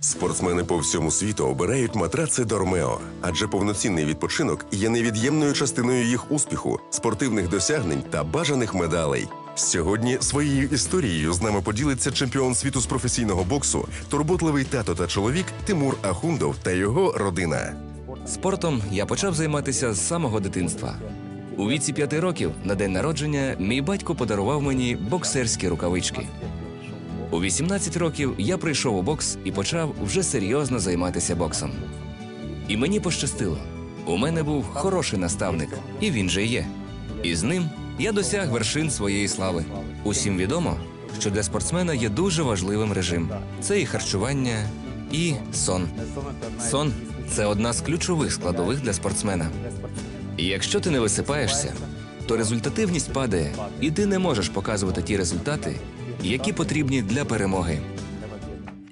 Спортсмени по всьому світу обирають матраци Дормео, адже повноцінний відпочинок є невід'ємною частиною їх успіху, спортивних досягнень та бажаних медалей. Сьогодні своєю історією з нами поділиться чемпіон світу з професійного боксу, турботливий тато та чоловік Тимур Ахундов та його родина. Спортом я почав займатися з самого дитинства. У віці п'яти років на день народження мій батько подарував мені боксерські рукавички. У 18 років я прийшов у бокс і почав вже серйозно займатися боксом. І мені пощастило. У мене був хороший наставник, і він же є. І з ним я досяг вершин своєї слави. Усім відомо, що для спортсмена є дуже важливим режим: це і харчування, і сон. Сон це одна з ключових складових для спортсмена. І якщо ти не висипаєшся, то результативність падає, і ти не можеш показувати ті результати, які потрібні для перемоги.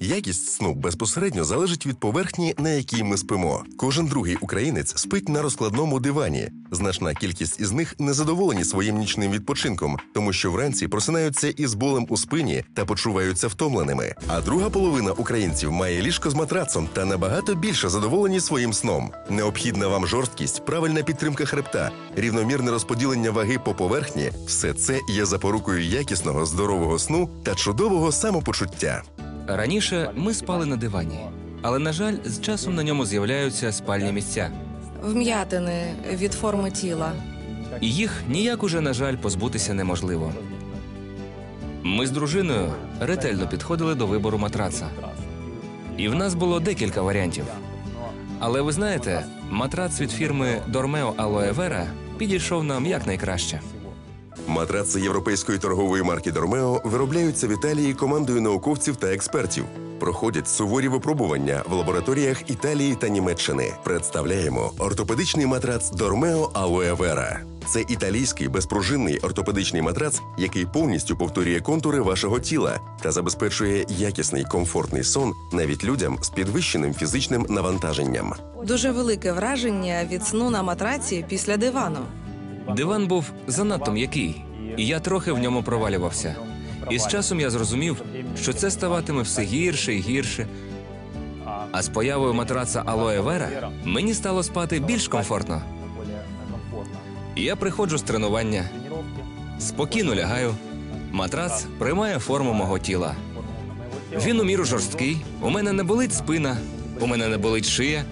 Якість сну безпосередньо залежить від поверхні, на якій ми спимо. Кожен другий українець спить на розкладному дивані. Значна кількість із них незадоволені своїм нічним відпочинком, тому що вранці просинаються із болем у спині та почуваються втомленими. А друга половина українців має ліжко з матрацом та набагато більше задоволені своїм сном. Необхідна вам жорсткість, правильна підтримка хребта, рівномірне розподілення ваги по поверхні все це є запорукою якісного здорового сну та чудового самопочуття. Раніше ми спали на дивані, але на жаль, з часом на ньому з'являються спальні місця, Вм'ятини від форми тіла. і їх ніяк уже, на жаль, позбутися неможливо. Ми з дружиною ретельно підходили до вибору матраца. І в нас було декілька варіантів. Але ви знаєте, матрац від фірми Dormeo Aloe Vera підійшов нам якнайкраще. Матраци європейської торгової марки Дормео виробляються в Італії командою науковців та експертів. Проходять суворі випробування в лабораторіях Італії та Німеччини. Представляємо ортопедичний матрац Дормео Vera. Це італійський безпружинний ортопедичний матрац, який повністю повторює контури вашого тіла та забезпечує якісний комфортний сон навіть людям з підвищеним фізичним навантаженням. Дуже велике враження від сну на матраці після дивану. Диван був занадто м'який, і я трохи в ньому провалювався. І з часом я зрозумів, що це ставатиме все гірше і гірше. А з появою матраца Aloe Vera мені стало спати більш комфортно. Я приходжу з тренування, спокійно лягаю. Матрац приймає форму мого тіла. Він у міру жорсткий, у мене не болить спина, у мене не болить шия.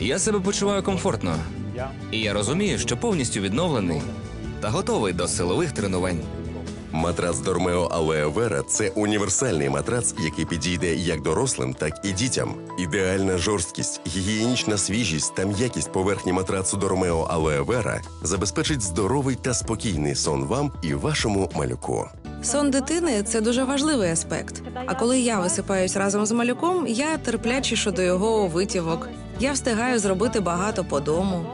Я себе почуваю комфортно. І я розумію, що повністю відновлений та готовий до силових тренувань. Матрац Дормео Aloe Vera – це універсальний матрац, який підійде як дорослим, так і дітям. Ідеальна жорсткість, гігієнічна свіжість та м'якість поверхні матрацу Дормео Aloe Vera забезпечить здоровий та спокійний сон вам і вашому малюку. Сон дитини це дуже важливий аспект. А коли я висипаюсь разом з малюком, я терплячий щодо його витівок. Я встигаю зробити багато по дому.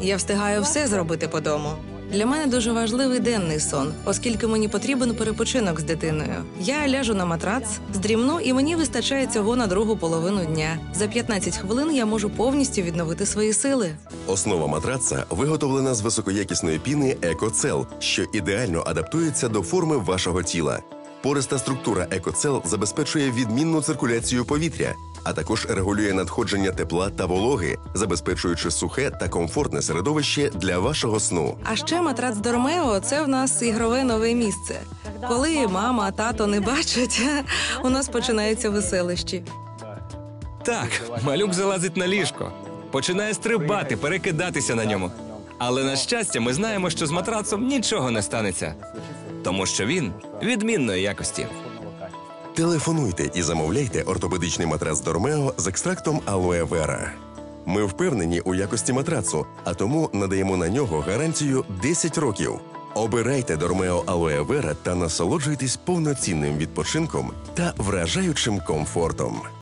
Я встигаю все зробити по дому. Для мене дуже важливий денний сон, оскільки мені потрібен перепочинок з дитиною. Я ляжу на матрац, здрімну, і мені вистачає цього на другу половину дня. За 15 хвилин я можу повністю відновити свої сили. Основа матраца виготовлена з високоякісної піни Екоцел, що ідеально адаптується до форми вашого тіла. Пориста структура Екоцел забезпечує відмінну циркуляцію повітря, а також регулює надходження тепла та вологи, забезпечуючи сухе та комфортне середовище для вашого сну. А ще матрац Дормео це в нас ігрове нове місце. Коли мама, тато не бачать, у нас починаються веселищі. Так, малюк залазить на ліжко, починає стрибати, перекидатися на ньому. Але на щастя, ми знаємо, що з матрацом нічого не станеться, тому що він відмінної якості. Телефонуйте і замовляйте ортопедичний матрац Дормео з екстрактом Алоe Vera. Ми впевнені у якості матрацу, а тому надаємо на нього гарантію 10 років. Обирайте Дормео Алоe Vera та насолоджуйтесь повноцінним відпочинком та вражаючим комфортом.